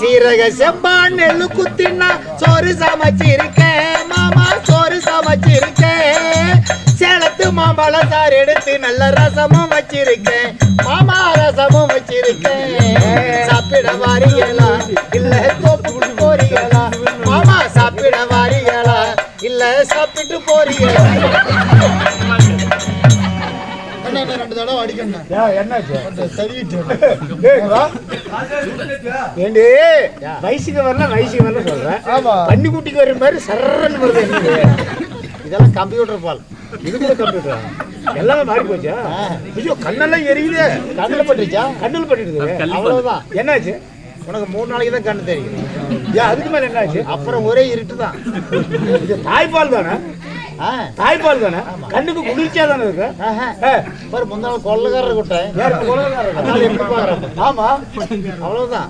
சீரக செம்பா நெல்லு குத்தின்னா சோறு சமைச்சிருக்கேன் மாமா சோறு சமைச்சிருக்கேன் சேலத்து மாம்பழம் சார் எடுத்து நல்ல ரசமும் வச்சிருக்கேன் மாமா ரசமும் வச்சிருக்கேன் சாப்பிட வாரீங்களா இல்ல தோப்புட்டு போறீங்களா மாமா சாப்பிட வாரீங்களா இல்ல சாப்பிட்டு போறீங்களா ரெண்டு தடவை அடிக்கணும். ஏண்டி வயசுக்கு வரல வயசுக்கு வரல சொல்றேன். ஆமா. பன்னிக்குட்டிக்கு வர மாதிரி சரன்னு வருது? இதெல்லாம் கம்ப்யூட்டர் பால் இது கூட கம்ப்யூட்டரா எல்லாமே மாறி போச்சா? ஐயோ கண்ணெல்லாம் எரியுது. கண்ணில் பட்டுச்சா கண்ணில் பட்டுடுது அவ்வளவுதான். என்னாச்சு? உனக்கு மூணு நாளைக்கு தான் கண்ணு தெரியும். ஏன் அதுக்கு மேல என்னாச்சு? அப்புறம் ஒரே இருட்டு தான் இது தாய்ப்பால் தானே? தாய்ப்பால் தானே கண்ணுக்கு குளிர்ச்சியா தானே இருக்கு பாரு முந்தாள் கொள்ளக்காரர் கூட்டம் ஆமா. அவ்வளவுதான்.